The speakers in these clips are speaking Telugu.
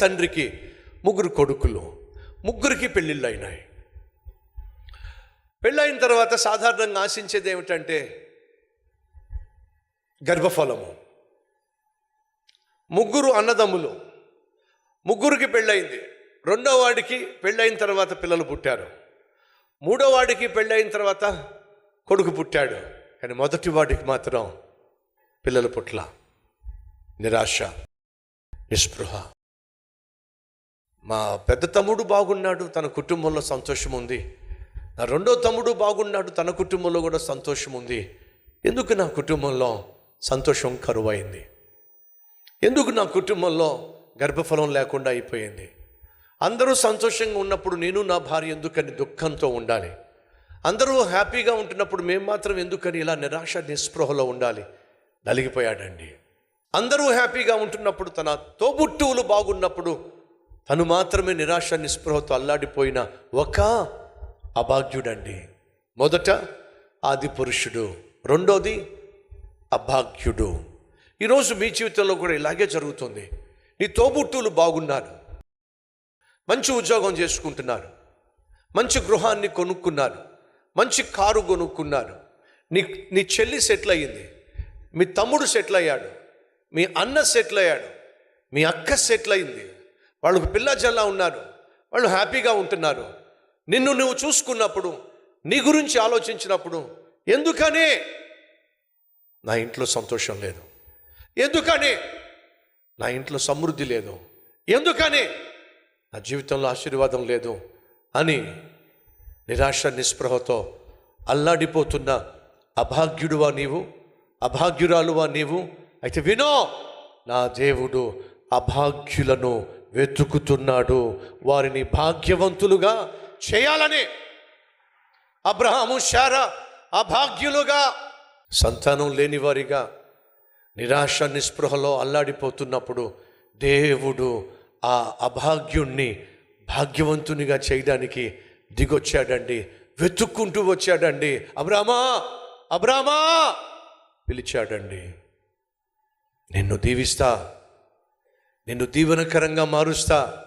తండ్రికి ముగ్గురు కొడుకులు ముగ్గురికి పెళ్ళిళ్ళు అయినాయి పెళ్ళైన తర్వాత సాధారణంగా ఆశించేది ఏమిటంటే గర్భఫలము. ముగ్గురు అన్నదమ్ములు ముగ్గురికి పెళ్ళయింది. రెండో వాడికి పెళ్ళైన తర్వాత పిల్లలు పుట్టారు. మూడో వాడికి పెళ్ళైన తర్వాత కొడుకు పుట్టాడు. కానీ మొదటి వాడికి మాత్రం పిల్లలు పుట్ల. నిరాశ నిస్పృహ. మా పెద్ద తమ్ముడు బాగున్నాడు తన కుటుంబంలో సంతోషం ఉంది నా రెండో తమ్ముడు బాగున్నాడు తన కుటుంబంలో కూడా సంతోషం ఉంది ఎందుకు నా కుటుంబంలో సంతోషం కరువైంది? ఎందుకు నా కుటుంబంలో గర్భఫలం లేకుండా అయిపోయింది? అందరూ సంతోషంగా ఉన్నప్పుడు నేను నా భార్య ఎందుకని దుఃఖంతో ఉండాలి? అందరూ హ్యాపీగా ఉంటున్నప్పుడు మేము మాత్రం ఎందుకని ఇలా నిరాశ నిస్పృహలో ఉండాలి? నలిగిపోయాడండి. అందరూ హ్యాపీగా ఉంటున్నప్పుడు తన తోబుట్టువులు బాగున్నప్పుడు తను మాత్రమే నిరాశ నిస్పృహతో అల్లాడిపోయిన ఒక అభాగ్యుడండి. మొదట ఆది పురుషుడు రెండోది అభాగ్యుడు. ఈరోజు మీ జీవితంలో కూడా ఇలాగే జరుగుతుంది. నీ తోబుట్టువులు బాగున్నారు. మంచి ఉద్యోగం చేసుకుంటున్నారు. మంచి గృహాన్ని కొనుక్కున్నారు. మంచి కారు కొనుక్కున్నారు. నీ నీ చెల్లి సెటిల్ అయ్యింది మీ తమ్ముడు సెటిల్ అయ్యాడు మీ అన్న సెటిల్ అయ్యాడు మీ అక్క సెటిల్ అయింది వాళ్ళకు పిల్లజల్లా ఉన్నారు. వాళ్ళు హ్యాపీగా ఉంటున్నారు. నిన్ను నువ్వు చూసుకున్నప్పుడు నీ గురించి ఆలోచించినప్పుడు ఎందుకనే నా ఇంట్లో సంతోషం లేదు. ఎందుకని నా ఇంట్లో సమృద్ధి లేదు. ఎందుకని నా జీవితంలో ఆశీర్వాదం లేదు అని నిరాశ నిస్పృహతో అల్లాడిపోతున్న అభాగ్యుడువా నీవు? అభాగ్యురాలువా నీవు? అయితే వినో నా దేవుడు అభాగ్యులను వెతుకుతున్నాడు. వారిని భాగ్యవంతులుగా చేయాలని అబ్రహాము శారా అభాగ్యులుగా సంతానం లేని వారిగా నిరాశ నిస్పృహలో అల్లాడిపోతున్నప్పుడు దేవుడు ఆ అభాగ్యుణ్ణి భాగ్యవంతునిగా చేయడానికి దిగొచ్చాడండి. వెతుక్కుంటూ వచ్చాడండి. అబ్రామా అబ్రామా పిలిచాడండి. నిన్ను దీవిస్తా. నిన్ను దీవెనకరంగా మారుస్తా.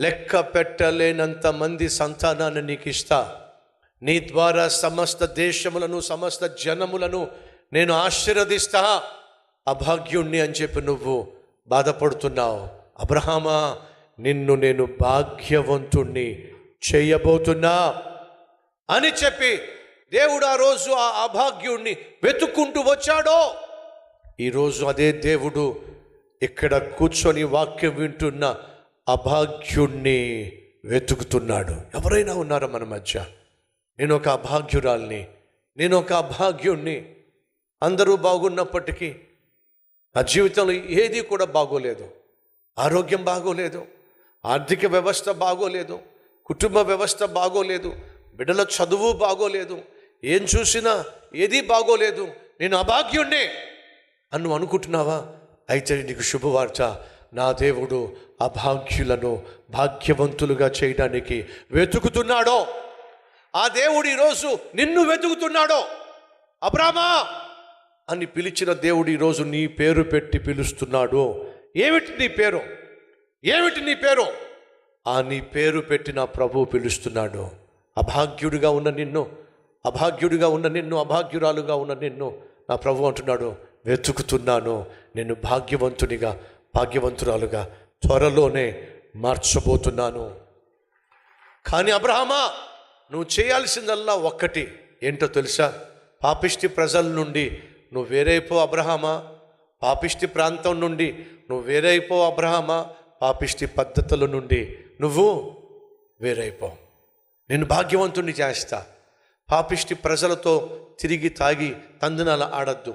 లెక్క పెట్టలేనంత మంది సంతానాన్ని నీకు ఇస్తా నీ ద్వారా సమస్త దేశములను సమస్త జనములను నేను ఆశీర్వదిస్తా. అభాగ్యుణ్ణి అని చెప్పి నువ్వు బాధపడుతున్నావు. అబ్రహామా నిన్ను నేను భాగ్యవంతుణ్ణి చేయబోతున్నా అని చెప్పి దేవుడు ఆ రోజు ఆ అభాగ్యుణ్ణి వెతుక్కుంటూ వచ్చాడో. ఈరోజు అదే దేవుడు ఇక్కడ కూర్చొని వాక్యం వింటున్న అభాగ్యుణ్ణి వెతుకుతున్నాడు. ఎవరైనా ఉన్నారా మన మధ్య? నేను ఒక అభాగ్యురాల్ని నేను ఒక అభాగ్యుణ్ణి. అందరూ బాగున్నప్పటికీ నా జీవితంలో ఏది కూడా బాగోలేదు. ఆరోగ్యం బాగోలేదు. ఆర్థిక వ్యవస్థ బాగోలేదు. కుటుంబ వ్యవస్థ బాగోలేదు. బిడ్డల చదువు బాగోలేదు. ఏం చూసినా ఏదీ బాగోలేదు. నేను అభాగ్యుణ్ణి అని అనుకుంటున్నావా? అయితే నీకు శుభవార్త. నా దేవుడు అభాగ్యులను భాగ్యవంతులుగా చేయడానికి వెతుకుతున్నాడో. ఆ దేవుడు ఈరోజు నిన్ను వెతుకుతున్నాడో. అబ్రామా అని పిలిచిన దేవుడు ఈరోజు నీ పేరు పెట్టి పిలుస్తున్నాడు. ఏమిటి నీ పేరు? ఏమిటి నీ పేరు? ఆ నీ పేరు పెట్టిన ప్రభు పిలుస్తున్నాడు. అభాగ్యుడిగా ఉన్న నిన్ను అభాగ్యుడిగా ఉన్న నిన్ను అభాగ్యురాలుగా ఉన్న నిన్ను నా ప్రభు అంటున్నాడు. వెతుకుతున్నాను. నిన్ను భాగ్యవంతునిగా భాగ్యవంతురాలుగా త్వరలోనే మార్చబోతున్నాను. కానీ అబ్రహమా నువ్వు చేయాల్సిందల్లా ఒక్కటి. ఏంటో తెలుసా? పాపిష్టి ప్రజల నుండి నువ్వు వేరైపో అబ్రహమా. పాపిష్టి ప్రాంతం నుండి నువ్వు వేరైపో అబ్రహమా. పాపిష్టి పద్ధతుల నుండి నువ్వు వేరైపో. నేను భాగ్యవంతుణ్ణి చేస్తా. పాపిష్టి ప్రజలతో తిరిగి తాగి తందనాలు ఆడద్దు.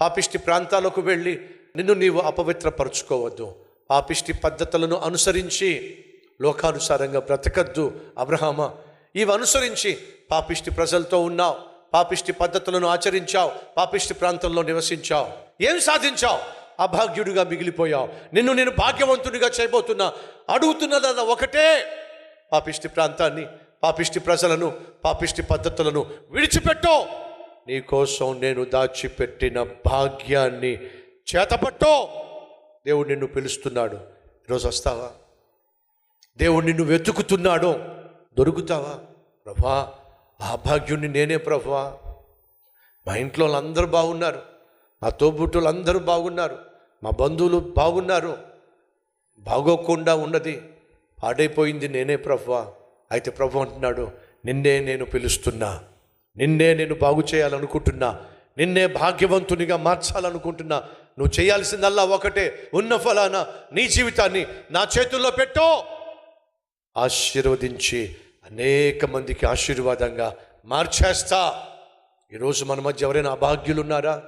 పాపిష్టి ప్రాంతాలకు వెళ్ళి నిన్ను నీవు అపవిత్రపరచుకోవద్దు. పాపిష్టి పద్ధతులను అనుసరించి లోకానుసారంగా బ్రతకద్దు అబ్రహామ. ఇవి అనుసరించి పాపిష్టి ప్రజలతో ఉన్నావు పాపిష్టి పద్ధతులను ఆచరించావు పాపిష్టి ప్రాంతంలో నివసించావు. ఏం సాధించావు? అభాగ్యుడిగా మిగిలిపోయావు. నిన్ను నేను భాగ్యవంతుడిగా చేయబోతున్నా. అడుగుతున్నదన్న ఒకటే పాపిష్టి ప్రాంతాన్ని పాపిష్టి ప్రజలను పాపిష్టి పద్ధతులను విడిచిపెట్టో. నీకోసం నేను దాచిపెట్టిన భాగ్యాన్ని చేతపట్టో. దేవుడు నిన్ను పిలుస్తున్నాడు. ఈరోజు వస్తావా? దేవుడు నిన్ను వెతుకుతున్నాడు. దొరుకుతావా? ప్రభా ఆ భాగ్యుణ్ణి నేనే ప్రభా. మా ఇంట్లో వాళ్ళందరూ బాగున్నారు. మా తోబుట్టులు అందరూ బాగున్నారు. మా బంధువులు బాగున్నారు. బాగోకుండా ఉన్నది. పాడైపోయింది నేనే ప్రభా. అయితే ప్రభు అంటున్నాడు నిన్నే నేను పిలుస్తున్నా. నిన్నే నేను బాగు చేయాలనుకుంటున్నా. నిన్నే భాగ్యవంతునిగా మార్చాలనుకుంటున్నా. నువ్వు చేయాల్సిందల్లా ఒకటే. ఉన్న ఫలానా నీ జీవితాన్ని నా చేతుల్లో పెట్టో. ఆశీర్వదించి అనేక మందికి ఆశీర్వాదంగా మార్చేస్తా. ఈరోజు మన మధ్య ఎవరైనా అభాగ్యులున్నారా?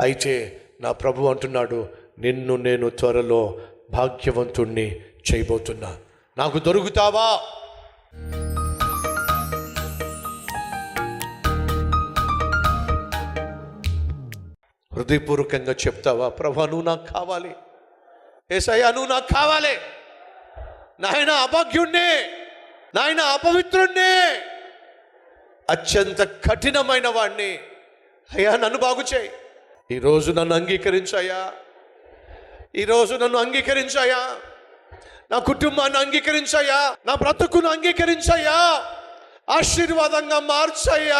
అయితే నా ప్రభు అంటున్నాడు నిన్ను నేను త్వరలో భాగ్యవంతుణ్ణి చేయబోతున్నా. నాకు దొరుకుతావా? హృదయపూర్వకంగా చెప్తావా? ప్రభా నువ్వు నాకు కావాలి. ఏసయ్యా నువ్వు నాకు కావాలి. నాయన అభాగ్యుణ్ణే. నాయన అపవిత్రుణ్ణే. అత్యంత కఠినమైన వాణ్ణి. అయ్యా నన్ను బాగు చేయి. ఈరోజు నన్ను అంగీకరించాయా ఈరోజు నన్ను అంగీకరించాయా నా కుటుంబాన్ని అంగీకరించాయా నా బ్రతుకును అంగీకరించాయా ఆశీర్వాదంగా మార్చయ్యా.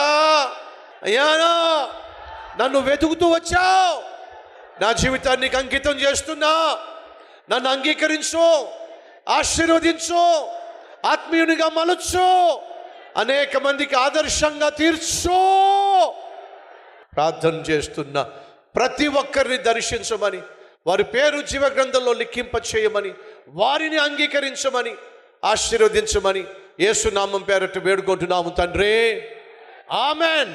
అయ్యానా నన్ను వెతుకుతూ వచ్చావు. నా జీవితాన్ని అంకితం చేస్తున్నా. నన్ను అంగీకరించు. ఆశీర్వదించు. ఆత్మీయునిగా మలుచు. అనేక మందికి ఆదర్శంగా తీర్చు. ప్రార్థన చేస్తున్న ప్రతి ఒక్కరిని దర్శించమని వారి పేరు జీవ గ్రంథంలో లిఖింప చేయమని వారిని అంగీకరించమని ఆశీర్వదించమని యేసునామం పేరట్టు వేడుకుంటున్నాము తండ్రి. ఆమెన్.